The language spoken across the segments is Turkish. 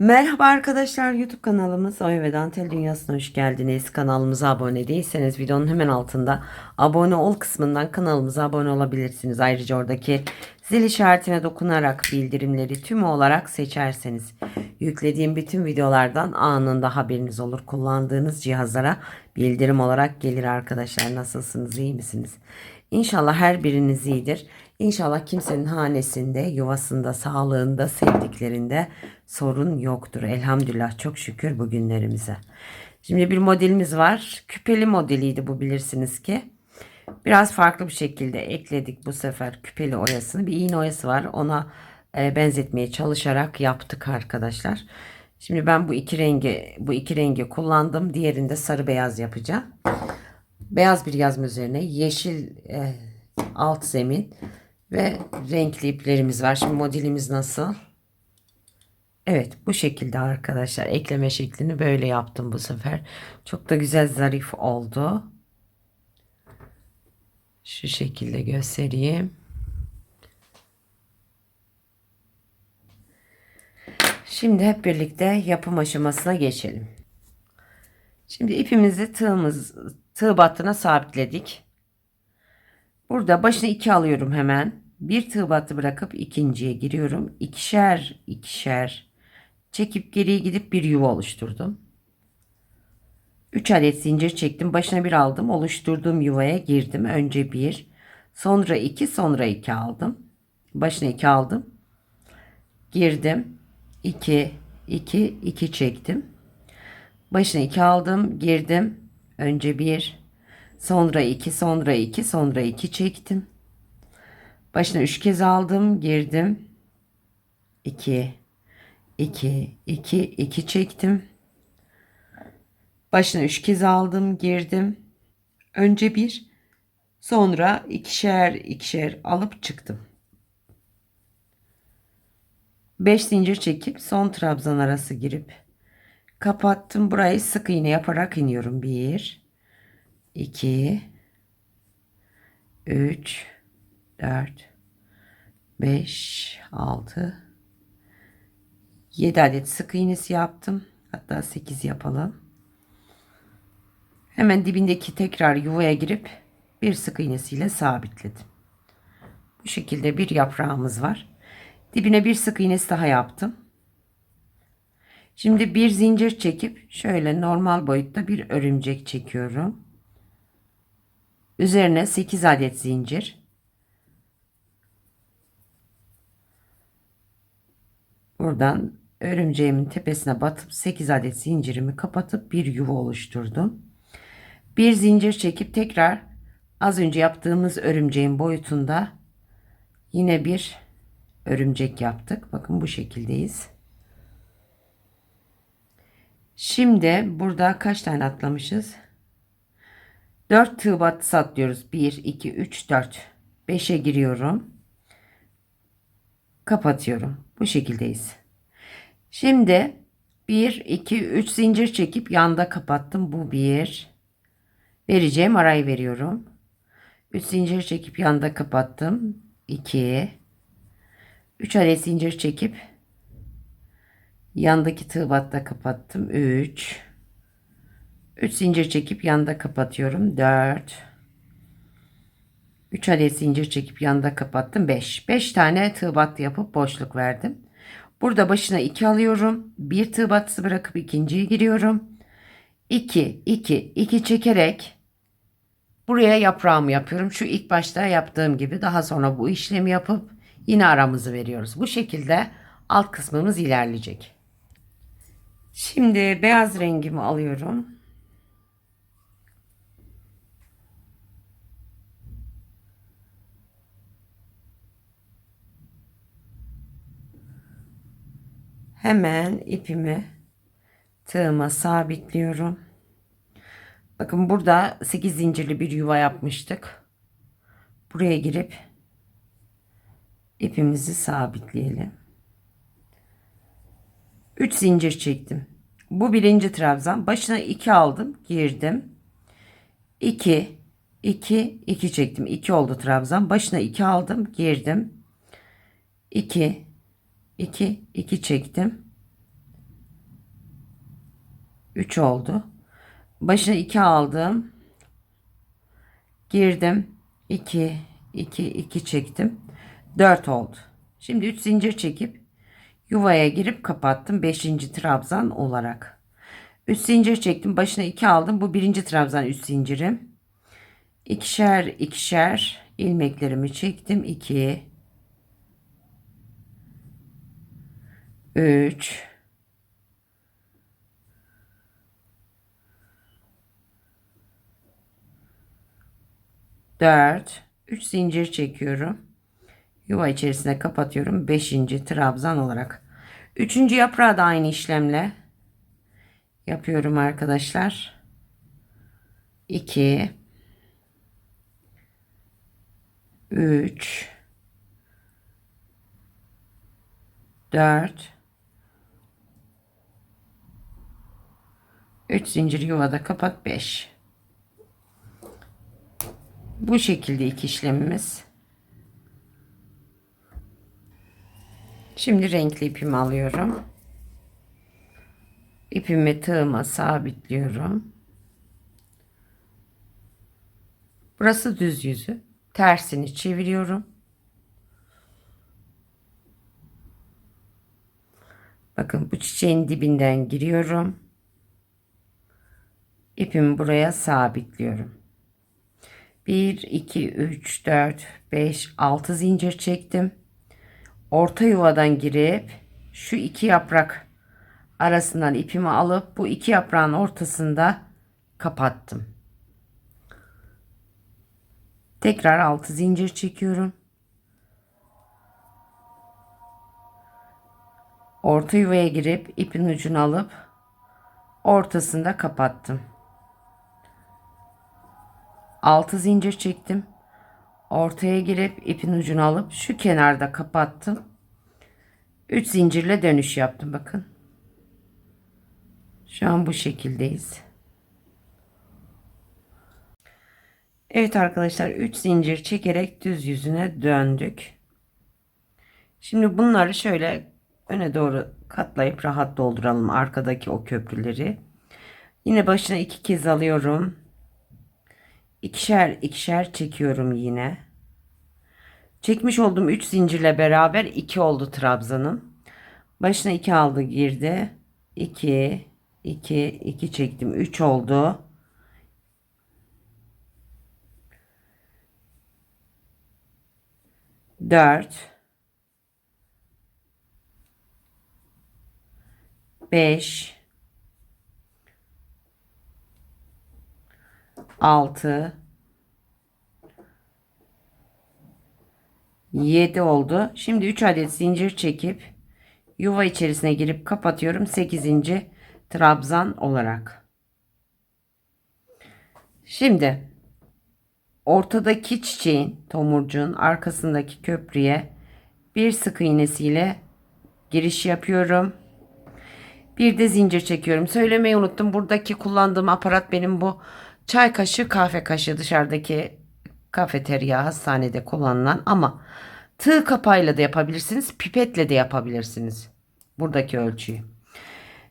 Merhaba arkadaşlar YouTube kanalımız Oya ve Dantel Dünyası'na hoş geldiniz. Kanalımıza abone değilseniz videonun hemen altında abone ol kısmından kanalımıza abone olabilirsiniz. Ayrıca oradaki zil işaretine dokunarak bildirimleri tümü olarak seçerseniz yüklediğim bütün videolardan anında haberiniz olur. Kullandığınız cihazlara bildirim olarak gelir arkadaşlar. Nasılsınız iyi misiniz? İnşallah her biriniz iyidir. İnşallah kimsenin hanesinde, yuvasında, sağlığında, sevdiklerinde sorun yoktur. Elhamdülillah çok şükür bugünlerimize. Şimdi bir modelimiz var. Küpeli modeliydi bu bilirsiniz ki. Biraz farklı bir şekilde ekledik bu sefer küpeli oyasını. Bir iğne oyası var. Ona e, benzetmeye çalışarak yaptık arkadaşlar. Şimdi ben bu iki rengi bu iki rengi kullandım. Diğerinde sarı beyaz yapacağım. Beyaz bir yazma üzerine yeşil e, alt zemin ve renkli iplerimiz var. Şimdi modelimiz nasıl? Evet bu şekilde arkadaşlar. Ekleme şeklini böyle yaptım bu sefer. Çok da güzel zarif oldu. Şu şekilde göstereyim. Şimdi hep birlikte yapım aşamasına geçelim. Şimdi ipimizi tığımız tığ battına sabitledik. Burada başına iki alıyorum hemen. Bir tığ battı bırakıp ikinciye giriyorum. İkişer ikişer çekip geriye gidip bir yuva oluşturdum. 3 adet zincir çektim. Başına bir aldım. Oluşturduğum yuvaya girdim. Önce bir, sonra iki, sonra iki aldım. Başına iki aldım. Girdim. 2 2 2 çektim. Başına 2 aldım, girdim. Önce 1, sonra 2, sonra 2, sonra 2 çektim. Başına 3 kez aldım, girdim. 2 2 2 2 çektim. Başına 3 kez aldım, girdim. Önce 1, sonra ikişer ikişer alıp çıktım. 5 zincir çekip son trabzan arası girip kapattım. Burayı sık iğne yaparak iniyorum. 1 2 3 4 5 6 7 adet sık iğnesi yaptım. Hatta 8 yapalım. Hemen dibindeki tekrar yuvaya girip bir sık iğnesiyle sabitledim. Bu şekilde bir yaprağımız var. Dibine bir sık iğnesi daha yaptım. Şimdi bir zincir çekip şöyle normal boyutta bir örümcek çekiyorum. Üzerine 8 adet zincir. Buradan örümceğimin tepesine batıp 8 adet zincirimi kapatıp bir yuva oluşturdum. Bir zincir çekip tekrar az önce yaptığımız örümceğin boyutunda yine bir örümcek yaptık. Bakın bu şekildeyiz. Şimdi burada kaç tane atlamışız? 4 tığ batısı atlıyoruz. 1, 2, 3, 4. 5'e giriyorum. Kapatıyorum. Bu şekildeyiz. Şimdi 1, 2, 3 zincir çekip yanda kapattım. Bu 1. Vereceğim arayı veriyorum. 3 zincir çekip yanda kapattım. 2. 3 adet zincir çekip yandaki tığ kapattım. 3 3 zincir çekip yanda kapatıyorum. 4 3 adet zincir çekip yanda kapattım. 5 5 tane tığ battı yapıp boşluk verdim. Burada başına 2 alıyorum. Bir tığ battısı bırakıp ikinciye giriyorum. 2 2 2 çekerek buraya yaprağımı yapıyorum. Şu ilk başta yaptığım gibi daha sonra bu işlemi yapıp yine aramızı veriyoruz. Bu şekilde alt kısmımız ilerleyecek. Şimdi beyaz rengimi alıyorum. Hemen ipimi tığıma sabitliyorum. Bakın burada 8 zincirli bir yuva yapmıştık. Buraya girip ipimizi sabitleyelim. 3 zincir çektim. Bu birinci trabzan. Başına 2 aldım. Girdim. 2 2 2 çektim. 2 oldu trabzan. Başına 2 aldım. Girdim. 2 2 2 çektim. 3 oldu. Başına 2 aldım. Girdim. 2 2 2 çektim. 4 oldu. Şimdi 3 zincir çekip yuvaya girip kapattım 5. trabzan olarak. 3 zincir çektim. Başına 2 aldım. Bu birinci trabzan 3 zincirim. İkişer ikişer ilmeklerimi çektim. 2 3 4 3 zincir çekiyorum. Yuva içerisine kapatıyorum. 5. trabzan olarak. 3. yaprağı da aynı işlemle yapıyorum arkadaşlar. 2 3 4 3 zincir yuvada kapat 5 bu şekilde iki işlemimiz. Şimdi renkli ipimi alıyorum. İpimi tığıma sabitliyorum. Burası düz yüzü. Tersini çeviriyorum. Bakın bu çiçeğin dibinden giriyorum ipimi buraya sabitliyorum. 1 2 3 4 5 6 zincir çektim. Orta yuvadan girip şu iki yaprak arasından ipimi alıp bu iki yaprağın ortasında kapattım. Tekrar 6 zincir çekiyorum. Orta yuvaya girip ipin ucunu alıp ortasında kapattım 6 zincir çektim. Ortaya girip ipin ucunu alıp şu kenarda kapattım. 3 zincirle dönüş yaptım bakın. Şu an bu şekildeyiz. Evet arkadaşlar 3 zincir çekerek düz yüzüne döndük. Şimdi bunları şöyle öne doğru katlayıp rahat dolduralım arkadaki o köprüleri. Yine başına iki kez alıyorum ikişer ikişer çekiyorum yine. Çekmiş olduğum 3 zincirle beraber 2 oldu trabzanım. Başına 2 aldı girdi. 2 2 2 çektim. 3 oldu. Dört, beş, 6 7 oldu. Şimdi 3 adet zincir çekip yuva içerisine girip kapatıyorum 8. trabzan olarak. Şimdi ortadaki çiçeğin tomurcuğun arkasındaki köprüye bir sık iğnesiyle giriş yapıyorum. Bir de zincir çekiyorum. Söylemeyi unuttum. Buradaki kullandığım aparat benim bu Çay kaşığı kahve kaşığı dışarıdaki kafeterya hastanede kullanılan ama tığ kapağıyla da yapabilirsiniz. Pipetle de yapabilirsiniz. Buradaki ölçüyü.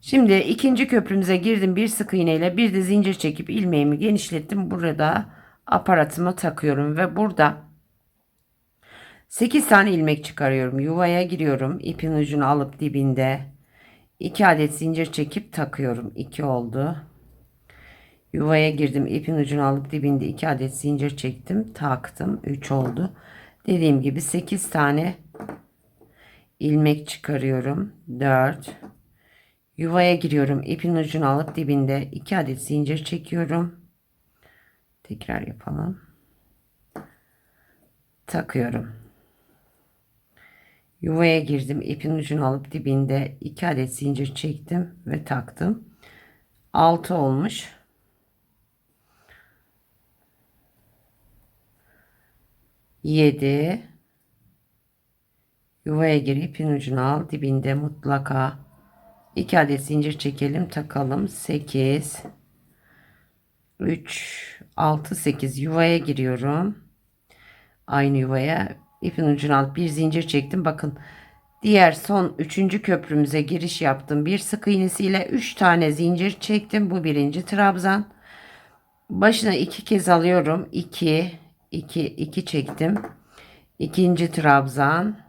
Şimdi ikinci köprümüze girdim. Bir sık iğneyle bir de zincir çekip ilmeğimi genişlettim. Burada aparatımı takıyorum ve burada 8 tane ilmek çıkarıyorum. Yuvaya giriyorum. İpin ucunu alıp dibinde 2 adet zincir çekip takıyorum. 2 oldu. Yuvaya girdim. ipin ucunu alıp dibinde 2 adet zincir çektim. Taktım. 3 oldu. Dediğim gibi 8 tane ilmek çıkarıyorum. 4 Yuvaya giriyorum. ipin ucunu alıp dibinde 2 adet zincir çekiyorum. Tekrar yapalım. Takıyorum. Yuvaya girdim. ipin ucunu alıp dibinde 2 adet zincir çektim ve taktım. 6 olmuş. 7 yuvaya gir ipin ucunu al dibinde mutlaka 2 adet zincir çekelim takalım 8 3 6 8 yuvaya giriyorum aynı yuvaya ipin ucunu al bir zincir çektim bakın Diğer son üçüncü köprümüze giriş yaptım. Bir sık iğnesiyle üç tane zincir çektim. Bu birinci trabzan. Başına iki kez alıyorum. 2 2 2 çektim. İkinci trabzan.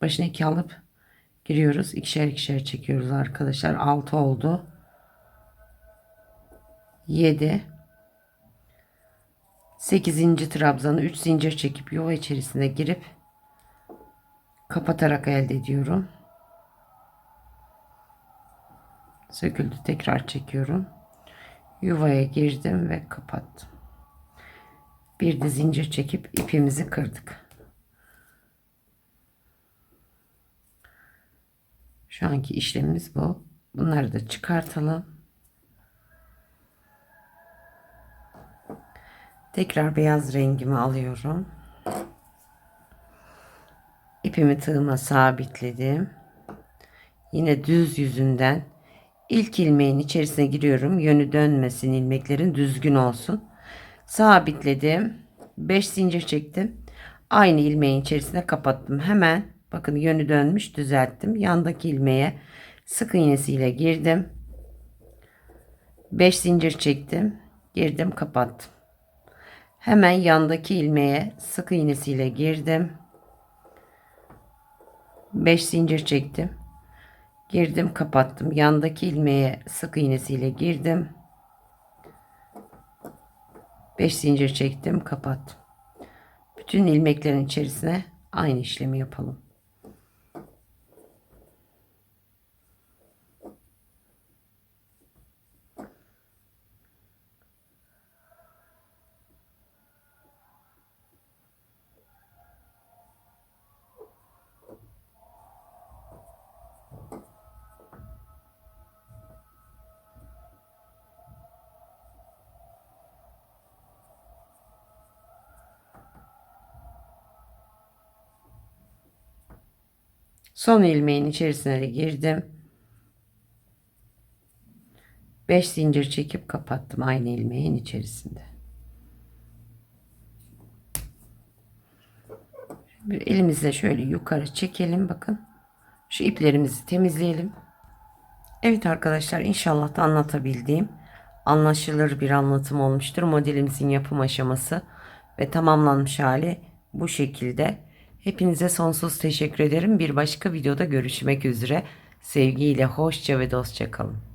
Başına iki alıp giriyoruz. İkişer ikişer çekiyoruz arkadaşlar. 6 oldu. 7 8. trabzanı 3 zincir çekip yuva içerisine girip kapatarak elde ediyorum. Söküldü. Tekrar çekiyorum. Yuvaya girdim ve kapattım. Bir de zincir çekip ipimizi kırdık. Şu anki işlemimiz bu. Bunları da çıkartalım. Tekrar beyaz rengimi alıyorum. İpimi tığıma sabitledim. Yine düz yüzünden ilk ilmeğin içerisine giriyorum. Yönü dönmesin ilmeklerin düzgün olsun. Sabitledim. 5 zincir çektim. Aynı ilmeğin içerisine kapattım. Hemen bakın yönü dönmüş düzelttim. Yandaki ilmeğe sık iğnesiyle girdim. 5 zincir çektim. Girdim kapattım. Hemen yandaki ilmeğe sık iğnesiyle girdim. 5 zincir çektim. Girdim kapattım. Yandaki ilmeğe sık iğnesiyle girdim. 5 zincir çektim kapattım. Bütün ilmeklerin içerisine aynı işlemi yapalım. Son ilmeğin içerisine de girdim. 5 zincir çekip kapattım aynı ilmeğin içerisinde. Bir elimizle şöyle yukarı çekelim bakın. Şu iplerimizi temizleyelim. Evet arkadaşlar inşallah da anlatabildiğim anlaşılır bir anlatım olmuştur. Modelimizin yapım aşaması ve tamamlanmış hali bu şekilde. Hepinize sonsuz teşekkür ederim. Bir başka videoda görüşmek üzere. Sevgiyle hoşça ve dostça kalın.